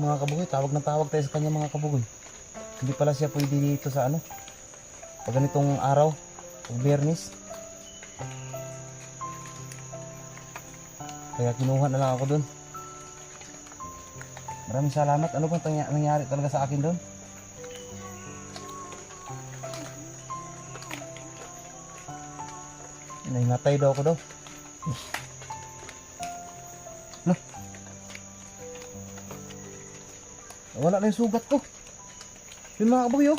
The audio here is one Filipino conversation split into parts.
mga kabugoy. Tawag ng tawag tayo sa kanya mga kabugoy. Hindi pala siya pwede dito sa ano. Pag ganitong araw, pag biyernes. Kaya kinuha na lang ako doon. Maraming salamat. Ano bang nangyari talaga sa akin doon? Nahimatay daw ako daw. Wala na yung sugat ko. Yung mga kabuyo.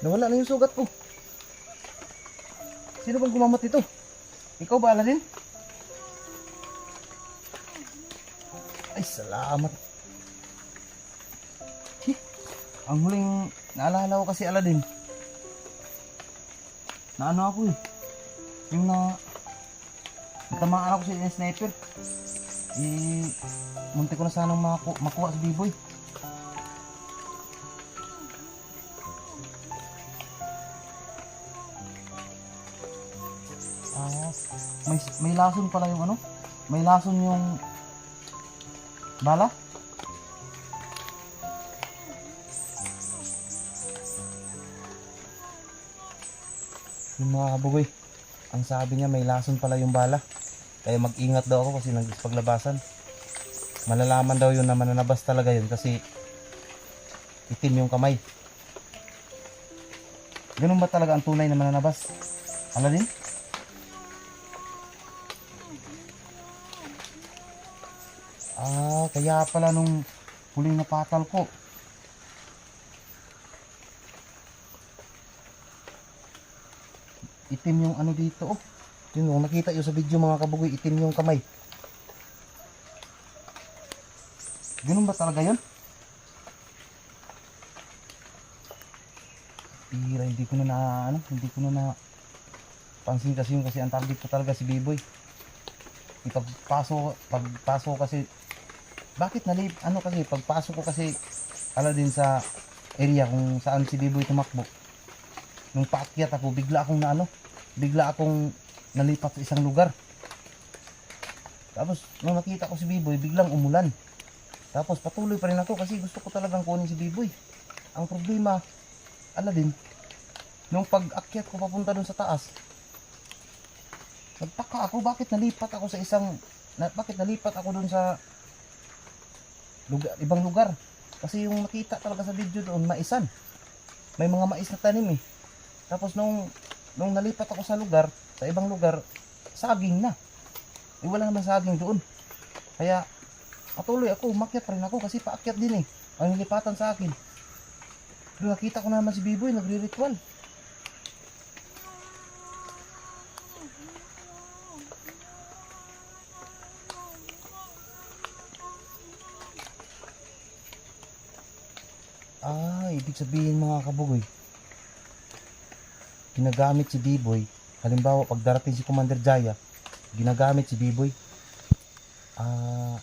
Nawala na yung sugat ko. Sino bang gumamat ito? Ikaw ba, Aladdin? Ay, salamat. Hi, ang huling naalala ko kasi Aladdin. Na ano ako eh. Yung na... Natamaan ako sa sniper. Eh, munti ko na sanang maku makuha si B-boy. Ah, may may lason pala yung ano? May lason yung bala? Yung mga kabugoy, ang sabi niya may lason pala yung bala. Kaya mag-ingat daw ako kasi nagpaglabasan. Malalaman daw yun na mananabas talaga yun kasi itim yung kamay. Ganun ba talaga ang tunay na mananabas? Aladdin? Ah, kaya pala nung huling napatal ko. Itim yung ano dito oh. Yun, kung nakita yun sa video mga kabugoy, itim yung kamay. Ganun ba talaga yun? Pira, hindi ko na na, ano, hindi ko na na pansin kasi yung kasi ang target ko talaga si B-Boy. Ipagpaso, pagpaso kasi, bakit nalip, ano kasi, pagpasok ko kasi, ala din sa area kung saan si B-Boy tumakbo. Nung paakyat ako, bigla akong na ano, bigla akong nalipat sa isang lugar. Tapos, nung nakita ko si B-Boy, biglang umulan. Tapos patuloy pa rin ako kasi gusto ko talagang kunin si B-Boy. Ang problema, ala din, nung pag-akyat ko papunta dun sa taas, nagtaka ako bakit nalipat ako sa isang, na, bakit nalipat ako dun sa lugar, ibang lugar. Kasi yung nakita talaga sa video doon, maisan. May mga mais na tanim eh. Tapos nung, nung nalipat ako sa lugar, sa ibang lugar, saging na. Eh wala naman saging doon. Kaya patuloy ako, umakyat pa rin ako kasi paakyat din eh. Ang nilipatan sa akin. Doon nakita ko naman si Biboy, nagre-ritual. Ah, ibig sabihin mga kabugoy. Ginagamit si B-Boy. Halimbawa, pag darating si Commander Jaya, ginagamit si B-Boy. Ah,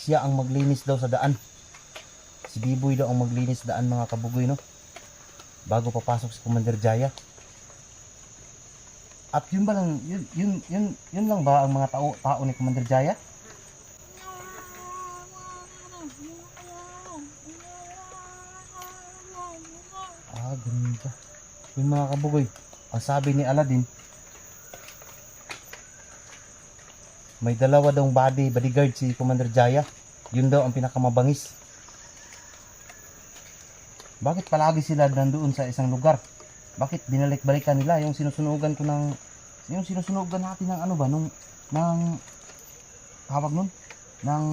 siya ang maglinis daw sa daan. Si B-Boy daw ang maglinis daan mga kabugoy, no? Bago papasok si Commander Jaya. At yun ba lang, yun, yun, yun, yun lang ba ang mga tao, tao ni Commander Jaya? Ah, ganun ba? Yung mga kabugoy, ang sabi ni Aladdin, may dalawa daw body, bodyguard si Commander Jaya. Yun daw ang pinakamabangis. Bakit palagi sila nandoon sa isang lugar? Bakit binalik-balikan nila yung sinusunugan ko ng yung sinusunugan natin ng ano ba nung ng tawag nun ng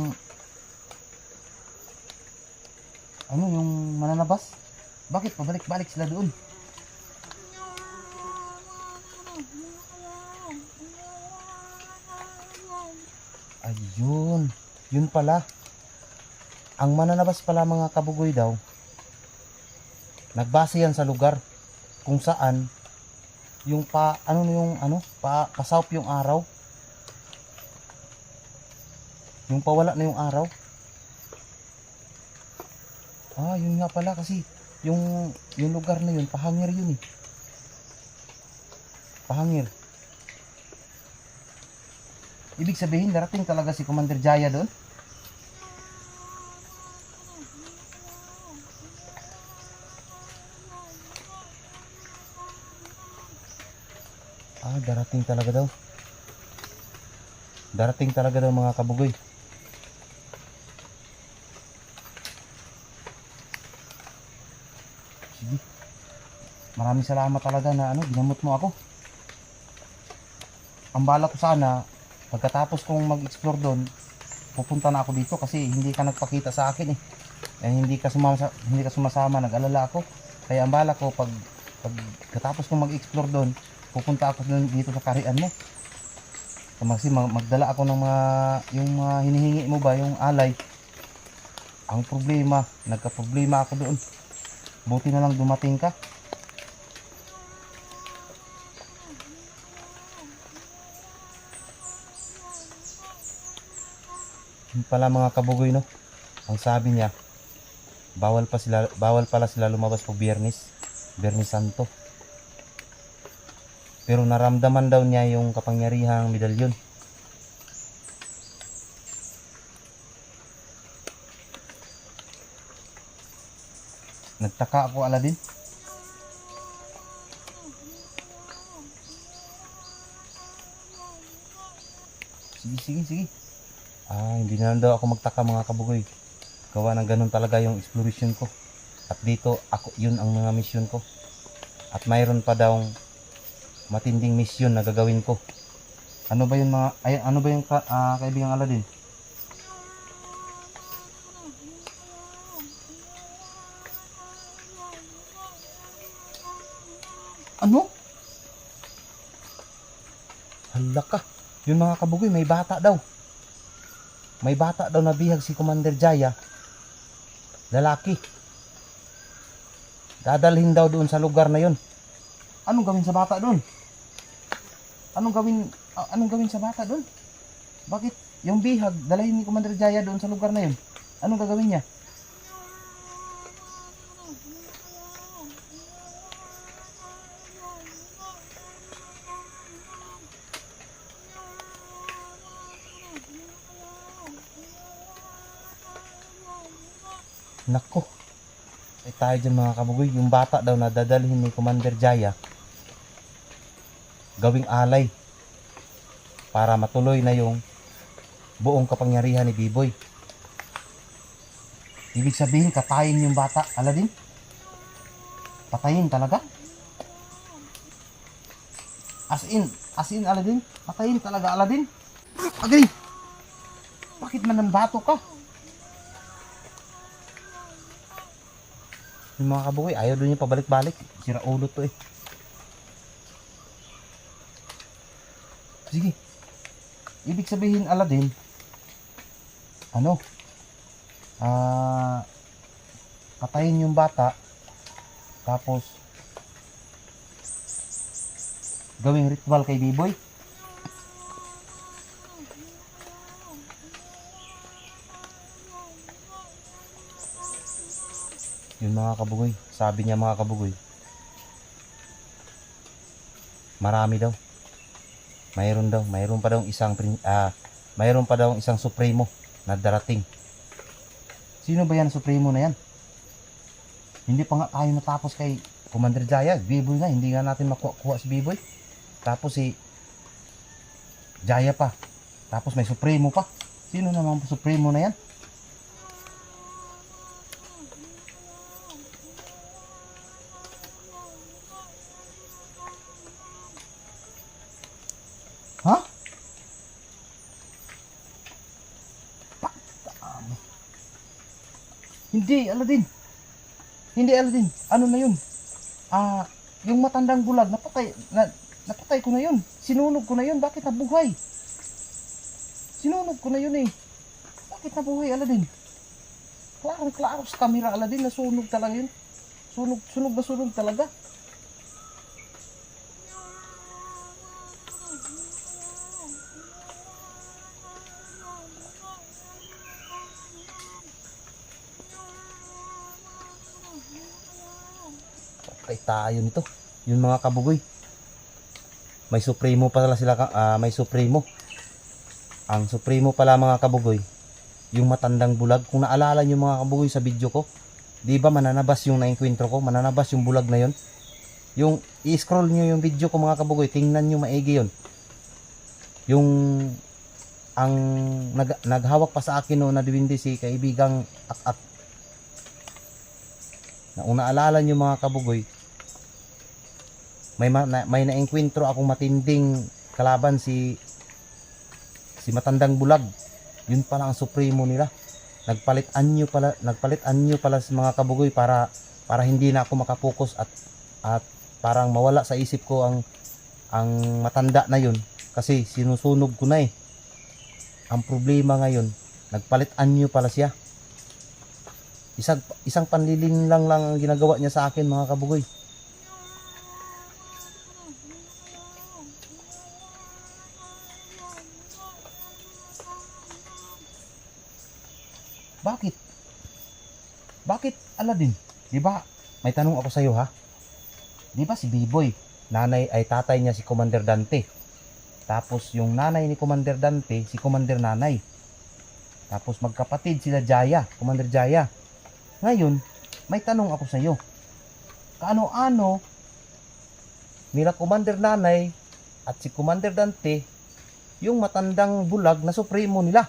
ano yung mananabas? Bakit pabalik-balik sila doon? Ayun. Yun pala. Ang mananabas pala mga kabugoy daw, nagbase yan sa lugar kung saan yung pa ano yung ano pa pasawp yung araw yung pawala na yung araw ah yun nga pala kasi yung yung lugar na yun pahangir yun eh pahangir Ibig sabihin, darating talaga si Commander Jaya doon? Ah, darating talaga daw. Darating talaga daw mga kabugoy. Sige. Maraming salamat talaga na ano, ginamot mo ako. Ang bala ko sana, pagkatapos kong mag-explore doon, pupunta na ako dito kasi hindi ka nagpakita sa akin eh. eh hindi ka sumama, hindi ka sumasama, nag-alala ako. Kaya ang bala ko pag pagkatapos kong mag-explore doon, pupunta ako doon dito sa karian mo. Kasi mag- magdala ako ng mga yung mga hinihingi mo ba, yung alay. Ang problema, nagka-problema ako doon. Buti na lang dumating ka. Yun pala mga kabugoy no. Ang sabi niya, bawal pa sila bawal pala sila lumabas po Biyernes, Biyernes Santo. Pero naramdaman daw niya yung kapangyarihang medalyon. Nagtaka ako Aladin. Sige, sige, sige. Ah, hindi na lang daw ako magtaka mga kabugoy. Gawa ng ganun talaga yung exploration ko. At dito, ako, yun ang mga mission ko. At mayroon pa daw matinding mission na gagawin ko. Ano ba yung mga, ay, ano ba yung ka, ah, kaibigang Aladdin? Ano? Hala ka. Yung mga kabugoy, may bata daw. May bata daw na bihag si Commander Jaya. Lalaki. Dadalhin daw doon sa lugar na yon. Anong gawin sa bata doon? Anong gawin anong gawin sa bata doon? Bakit yung bihag dalhin ni Commander Jaya doon sa lugar na yon? Anong gagawin niya? Nako. Ay tayo dyan mga kabugoy. Yung bata daw na dadalhin ni Commander Jaya gawing alay para matuloy na yung buong kapangyarihan ni Biboy. Ibig sabihin, katayin yung bata. Aladin? Patayin talaga? As in, as in, Aladin? Patayin talaga, Aladin? Agay! Bakit manambato ka? Yung mga kabugoy, ayaw doon yung pabalik-balik. Sira ulo to eh. Sige. Ibig sabihin, Aladdin, ano, ah, patayin yung bata, tapos, gawing ritual kay Biboy. Mga kabugoy. Sabi niya mga kabugoy. Marami daw. Mayroon daw. Mayroon pa daw isang ah, mayroon pa daw isang supremo na darating. Sino ba yan supremo na yan? Hindi pa nga tayo natapos kay Commander Jaya. Biboy na. Hindi nga natin makuha si Biboy. Tapos si Jaya pa. Tapos may supremo pa. Sino naman supremo na yan? Hindi, Aladdin. Hindi, Aladdin. Ano na yun? Ah, yung matandang bulag, napatay, na, napatay ko na yun. Sinunog ko na yun. Bakit nabuhay? Sinunog ko na yun eh. Bakit nabuhay, Aladdin? Klarong klaro sa camera, Aladdin. Nasunog talaga yun. Sunog, sunog ba sunog talaga? Patay tayo nito. Yung mga kabugoy. May supremo pala sila, ah, may supremo. ang supremo pala mga kabugoy, yung matandang bulag. Kung naalala nyo mga kabugoy sa video ko, di ba mananabas yung nainkwentro ko? Mananabas yung bulag na yon. Yung i-scroll nyo yung video ko mga kabugoy, tingnan nyo maigi yon. Yung ang nag, naghawak pa sa akin no na diwindi si kaibigang ak-ak. Na kung naalala nyo mga kabugoy, may ma, na, may naengkwentro akong matinding kalaban si si matandang bulag. Yun pala ang supremo nila. Nagpalit anyo pala, nagpalit anyo pala sa mga kabugoy para para hindi na ako makapokus at at parang mawala sa isip ko ang ang matanda na yun kasi sinusunog ko na eh. Ang problema ngayon, nagpalit anyo pala siya. Isang isang panliling lang lang ang ginagawa niya sa akin mga kabugoy. Bakit Aladdin? 'Di ba? May tanong ako sa iyo ha. 'Di ba si Biboy, nanay ay tatay niya si Commander Dante. Tapos yung nanay ni Commander Dante, si Commander Nanay. Tapos magkapatid sila Jaya, Commander Jaya. Ngayon, may tanong ako sa iyo. Kaano-ano nila Commander Nanay at si Commander Dante yung matandang bulag na supremo nila?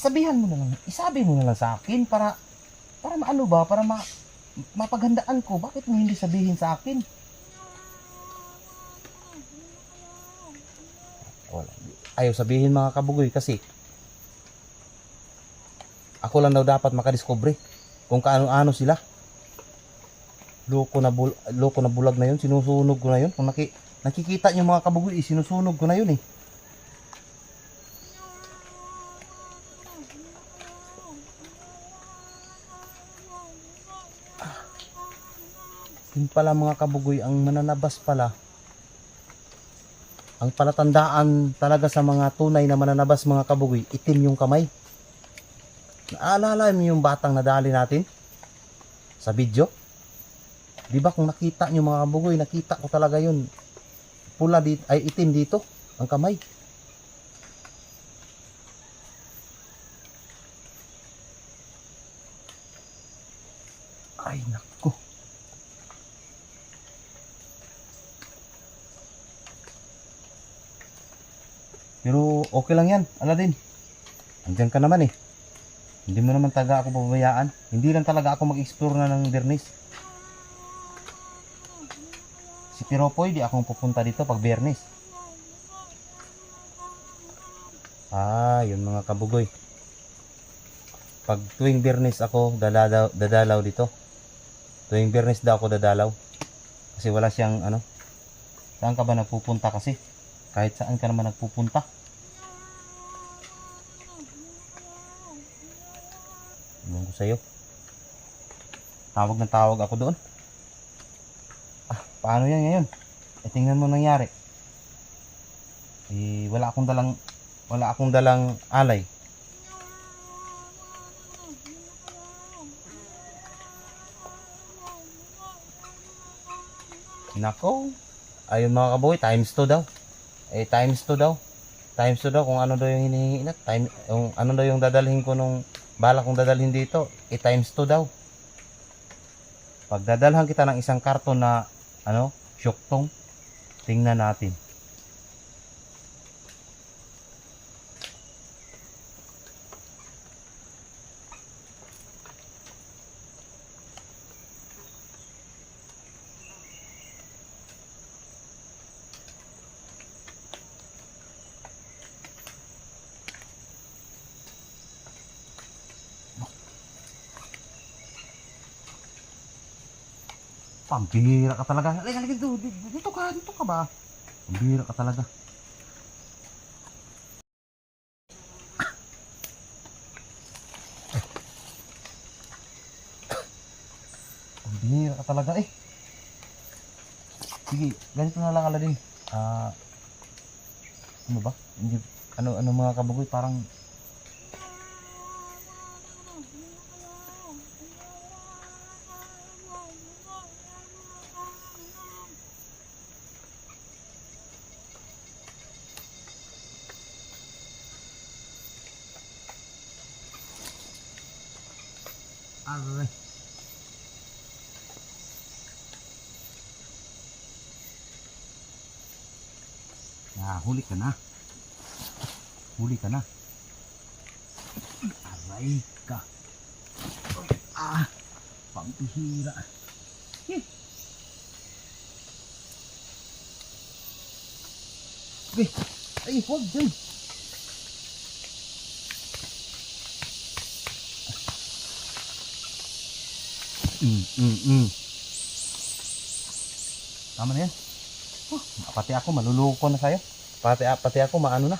Isabihan mo na lang, isabi mo na lang sa akin para para maano ba, para ma, mapaghandaan ko. Bakit mo hindi sabihin sa akin? Wala. Ayaw sabihin mga kabugoy kasi ako lang daw dapat makadiscover kung kaano-ano sila. Loko na bul loko na bulag na yun, sinusunog ko na yun. Kung naki nakikita niyo mga kabugoy, eh, sinusunog ko na yun eh. Yun pala mga kabugoy, ang mananabas pala. Ang palatandaan talaga sa mga tunay na mananabas mga kabugoy, itim yung kamay. Naalala niyo yung batang nadali natin? Sa video? Di ba kung nakita niyo mga kabugoy, nakita ko talaga yun. Pula dito, ay itim dito, ang kamay. Ay, nako. Pero okay lang yan, Aladdin. Andyan ka naman eh. Hindi mo naman taga ako pabayaan. Hindi lang talaga ako mag-explore na ng Bernis. Si Piropoy, di akong pupunta dito pag Bernis. Ah, yun mga kabugoy. Pag tuwing Bernis ako, dadalaw, dadalaw dito. Tuwing Bernis daw ako dadalaw. Kasi wala siyang ano. Saan ka ba nagpupunta kasi? Kahit saan ka naman nagpupunta. Iwan ko sa'yo. Tawag na tawag ako doon. Ah, paano yan ngayon? E tingnan mo nangyari. Eh, wala akong dalang wala akong dalang alay. Nako. Ayun mga kaboy, times 2 daw. Eh, times 2 daw. Times 2 daw kung ano daw yung hinihingi na. Time, yung, ano daw yung dadalhin ko nung bala kong dadalhin dito. Eh, times 2 daw. Pag dadalhan kita ng isang karton na, ano, syuktong, tingnan natin. Pambira ka talaga. Halika, halika dito. Dito ka, dito ka ba? Pambira ka talaga. Pambira ka talaga eh. Sige, ganito na lang Aladin. Ah, ano ba? Ano, ano mga kabagoy, parang Aray. Ah, huli ka na. Huli ka na. Aray ka. Ah, pampihira. Eh. Eh, ay, huwag dyan. Mm, mm, mm. Tama na yan. Oh, pati ako maluluko na sa'yo. Pati, ah, pati ako maano na.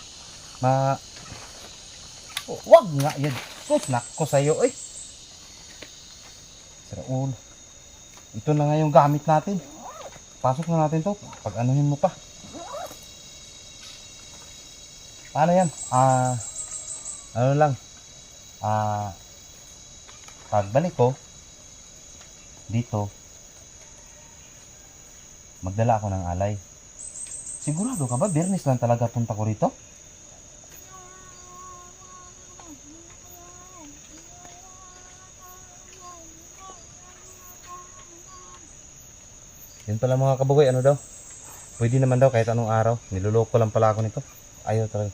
Ma... Oh, wag nga yan. Sus, nako sa'yo eh. Sira ulo. Ito na nga yung gamit natin. Pasok na natin to. Pag anuhin mo pa. Paano yan? Ah... ano lang. Ah... pagbalik ko, dito, magdala ako ng alay. Sigurado ka ba? Biyernes lang talaga punta ko rito? Yun pala mga kabugoy, ano daw? Pwede naman daw kahit anong araw. Niluloko lang pala ako nito. Ayaw talaga.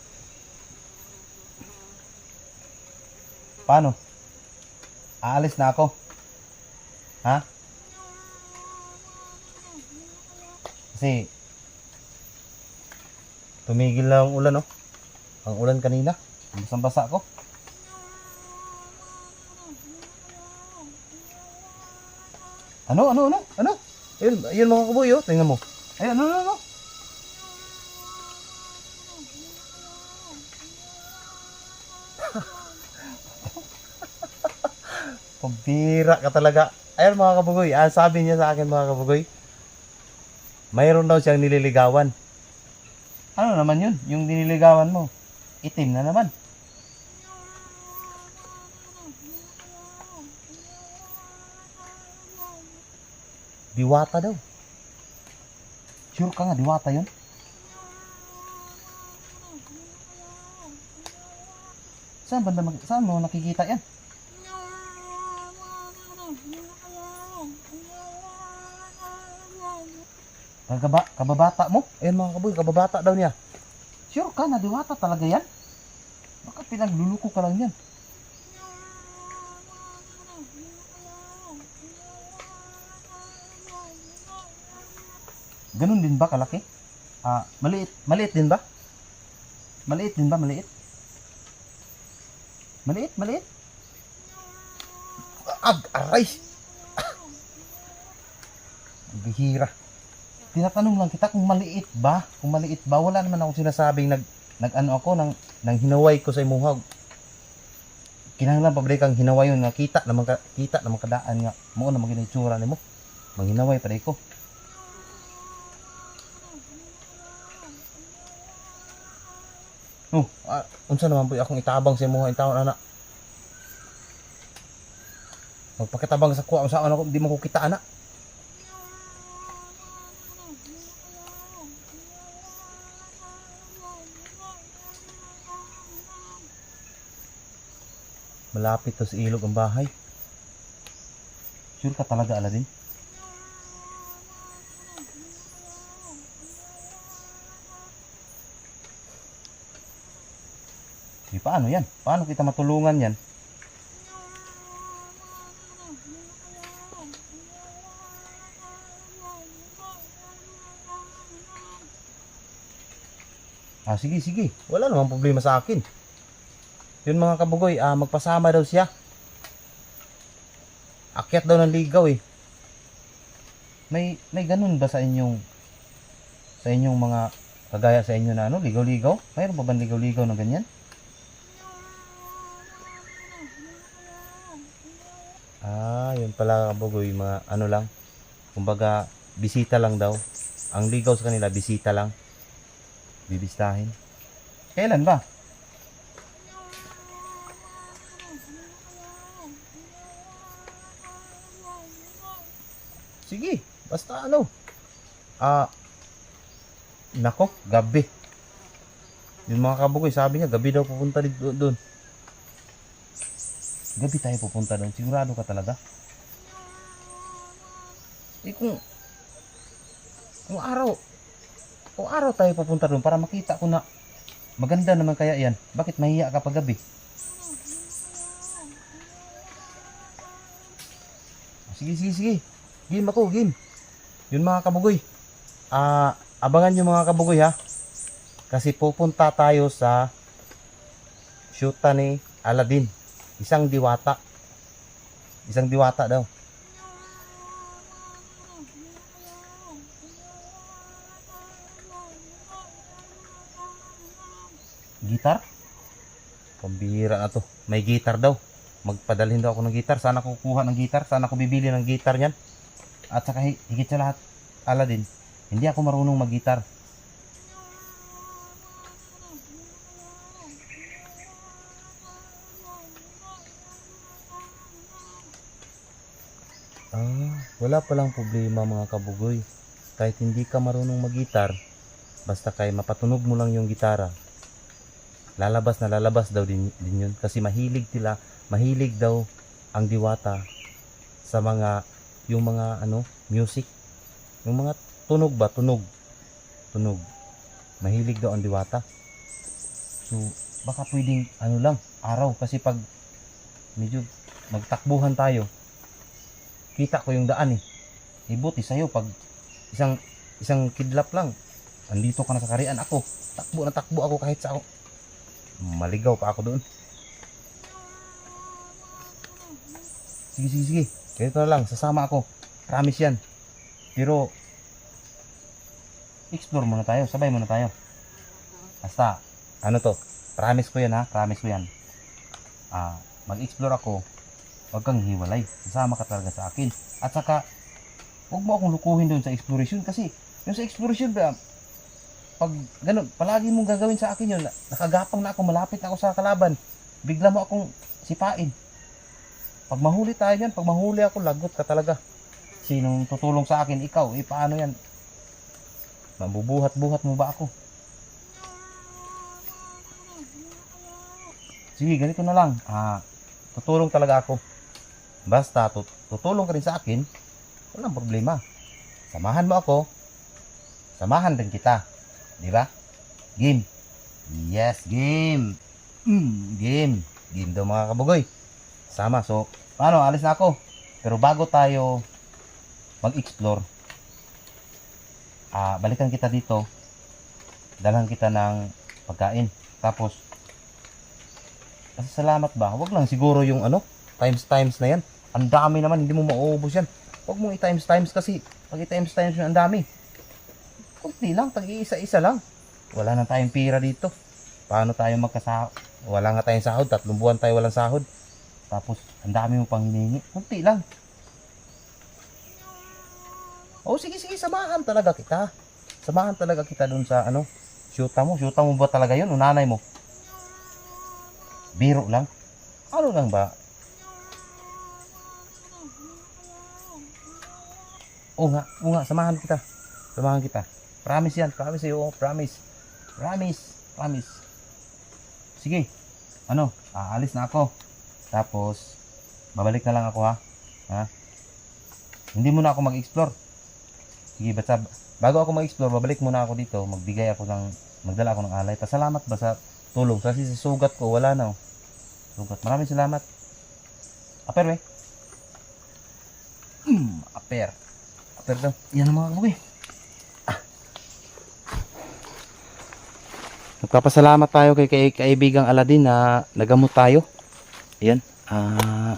Paano? Aalis na ako. Ha? Kasi tumigil na ang ulan, oh. Ang ulan kanina. Basang-basa ako. Ano, ano, ano? Ano? Ayun, ayun mga kaboy, oh. Tingnan mo. Ayun, ano, ano, ano? Pambira ka talaga. Ayun mga kabugoy, ah, sabi niya sa akin mga kabugoy, mayroon daw siyang nililigawan. Ano naman yun? Yung nililigawan mo, itim na naman. Diwata daw. Sure ka nga, diwata yun? Saan banda mag- saan mo nakikita yan? Kagaba, kababata mo? Ayun mga kaboy, kababata daw niya. Sure ka na diwata talaga yan? Baka pinagluluko ka lang yan. Ganun din ba kalaki? Ah, maliit. Maliit din ba? Maliit din ba? Maliit? Maliit, maliit. Ag, aray! Ang Bihira. Tinatanong lang kita kung maliit ba? Kung maliit ba? Wala naman akong sinasabing nag, nag ano ako, nang, nang hinaway ko sa imuhag. Kinahanglan pa ba kang hinaway yun nga kita naman ka, kita naman kadaan nga mo na maging itsura nimo. Manghinaway pa ko. Oh, ah, unsa naman po akong itabang sa imuha in taon ana. Magpakitabang sa kuha unsa ano di mo ko kita ana. Malapit to sa ilog ang bahay. Sure ka talaga Aladin? Di paano yan? Paano kita matulungan yan? Ah, sige, sige. Wala namang problema sa akin. Yun mga kabugoy, ah, magpasama daw siya. Akyat daw ng ligaw eh. May may ganun ba sa inyong sa inyong mga kagaya sa inyo na ano, ligaw-ligaw? Mayroon pa ba ligaw-ligaw na ganyan? Ah, yun pala kabugoy, mga ano lang. Kumbaga, bisita lang daw. Ang ligaw sa kanila, bisita lang. Bibistahin. Kailan ba? Sige, basta ano. Ah, nako, gabi. Yung mga kabugoy, sabi niya, gabi daw pupunta dito doon. gabi tayo pupunta doon. Sigurado ka talaga? Eh kung, kung araw, kung araw tayo pupunta doon para makita ko na maganda naman kaya yan. Bakit mahiya ka pag gabi? Sige, sige, sige. Game ako, game. Yun mga kabugoy. Ah, abangan nyo mga kabugoy ha. Kasi pupunta tayo sa shoota ni Aladdin. Isang diwata. Isang diwata daw. Gitar? Pambihira na to. May gitar daw. Magpadalhin daw ako ng gitar. Sana kukuha ng gitar. Sana ko bibili ng gitar niyan. At saka hi- higit sa lahat, Aladdin, hindi ako marunong mag-gitar. Ah, wala palang problema mga kabugoy. Kahit hindi ka marunong mag-gitar, basta kay mapatunog mo lang yung gitara, lalabas na lalabas daw din, din yun. Kasi mahilig sila, mahilig daw ang diwata sa mga, yung mga ano, music. Yung mga tunog ba? Tunog. Tunog. Mahilig daw ang diwata. So, baka pwedeng ano lang, araw. Kasi pag medyo magtakbuhan tayo, kita ko yung daan eh. Eh buti sa'yo pag isang isang kidlap lang, andito ka na sa karian ako. Takbo na takbo ako kahit sa ako. Maligaw pa ako doon. Sige, sige, sige. Ganito na lang, sasama ako. Promise yan. Pero, explore muna tayo. Sabay muna tayo. Basta, ano to? Promise ko yan ha. Promise ko yan. Ah, mag-explore ako. Huwag kang hiwalay. Sasama ka talaga sa akin. At saka, huwag mo akong lukuhin doon sa exploration kasi yung sa exploration pag ganun, palagi mong gagawin sa akin yun, na- nakagapang na ako, malapit ako sa kalaban, bigla mo akong sipain. Pag mahuli tayo yan, pag mahuli ako, lagot ka talaga. Sinong tutulong sa akin? Ikaw, eh paano yan? Mabubuhat-buhat mo ba ako? Sige, ganito na lang. Ah, tutulong talaga ako. Basta tut- tutulong ka rin sa akin, walang problema. Samahan mo ako, samahan din kita. Di ba? Game. Yes, game. Mm, game. Game daw mga kabugoy. Sama. So, paano? Alis na ako. Pero bago tayo mag-explore, ah, balikan kita dito. Dalhan kita ng pagkain. Tapos, kasi salamat ba? Huwag lang siguro yung ano, times times na yan. Ang dami naman, hindi mo mauubos yan. Huwag mong i-times times kasi pag i-times times yun, ang dami. Kunti lang, tag-iisa-isa lang. Wala na tayong pira dito. Paano tayo magkasahod? Wala nga tayong sahod, tatlong buwan tayo walang sahod. Tapos, ang dami mo pang hiningi. Kunti lang. Oh, sige, sige, samahan talaga kita. Samahan talaga kita dun sa ano, shoota mo. Shoota mo ba talaga yun? O nanay mo? Biro lang? Ano lang ba? Oo nga, oo nga, samahan kita. Samahan kita. Promise yan, promise oh, promise. Promise, promise. Sige, ano, aalis na ako. Tapos, babalik na lang ako ha. Ha? Hindi muna ako mag-explore. Sige, basta, bago ako mag-explore, babalik muna ako dito. Magbigay ako ng, magdala ako ng alay. Pasalamat ba sa tulong? Kasi sa sugat ko, wala na oh. Sugat. Maraming salamat. Aper, we. Mm, aper. Aper daw. Yan ang mga kabugi. Ah. Nagpapasalamat tayo kay, kay kaibigang Aladdin na nagamot tayo. Ayan. Ah,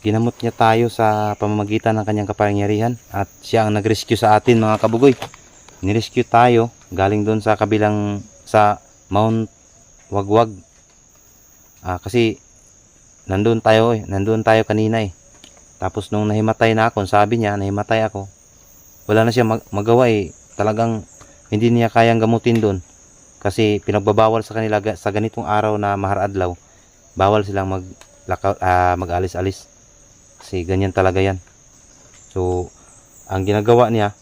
ginamot niya tayo sa pamamagitan ng kanyang kapangyarihan at siya ang nag-rescue sa atin mga kabugoy. Nirescue tayo galing doon sa kabilang sa Mount Wagwag. Ah, kasi nandun tayo eh, nandun tayo kanina eh. Tapos nung nahimatay na ako, sabi niya, nahimatay ako. Wala na siya mag- magawa eh. Talagang hindi niya kayang gamutin doon. Kasi pinagbabawal sa kanila sa ganitong araw na mahar-adlaw. Bawal silang mag ah, mag-alis-alis. Kasi ganyan talaga yan. So, ang ginagawa niya,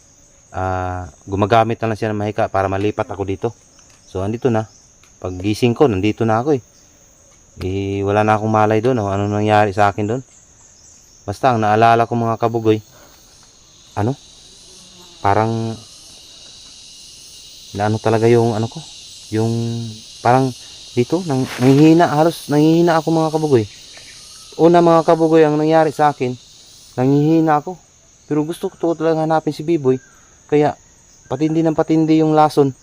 ah, gumagamit na lang siya ng mahika para malipat ako dito. So, andito na. Pag gising ko, nandito na ako eh. eh, wala na akong malay doon. Oh. Ano nangyari sa akin doon? Basta ang naalala ko mga kabugoy, ano? Parang na ano talaga yung ano ko? Yung parang dito nang nanghihina halos nanghihina ako mga kabugoy. Una mga kabugoy ang nangyari sa akin, nanghihina ako. Pero gusto ko talaga hanapin si Biboy. Kaya patindi ng patindi yung lason.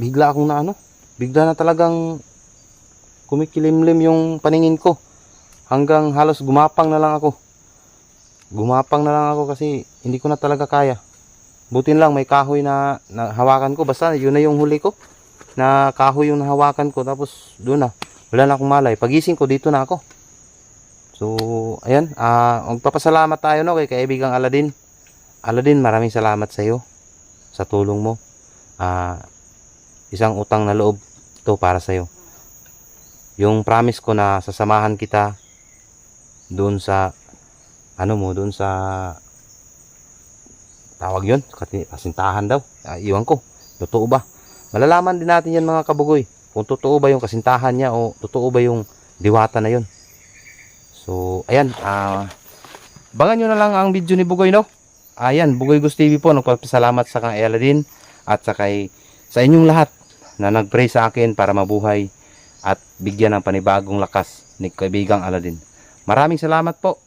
Bigla akong na ano, bigla na talagang kumikilimlim yung paningin ko. Hanggang halos gumapang na lang ako. Gumapang na lang ako kasi hindi ko na talaga kaya. Butin lang may kahoy na, na hawakan ko. Basta yun na yung huli ko. Na kahoy yung nahawakan ko. Tapos doon na. Wala na akong malay. Pagising ko dito na ako. So, ayan. ah magpapasalamat tayo no, kay kaibigang Aladin. Aladin, maraming salamat sa iyo. Sa tulong mo. Ah, isang utang na loob to para sa iyo. Yung promise ko na sasamahan kita doon sa ano mo, doon sa tawag kasi kasintahan daw. Ah, iwan ko. Totoo ba? Malalaman din natin yan mga kabugoy. Kung totoo ba yung kasintahan niya o totoo ba yung diwata na yun. So, ayan. Ah, bangan nyo na lang ang video ni Bugoy, no? Ayan, Bugoy Gus TV po. Nagpapasalamat sa kang Eladin at sa kay sa inyong lahat na nagpray sa akin para mabuhay at bigyan ng panibagong lakas ni kaibigang Aladin. Maraming salamat po.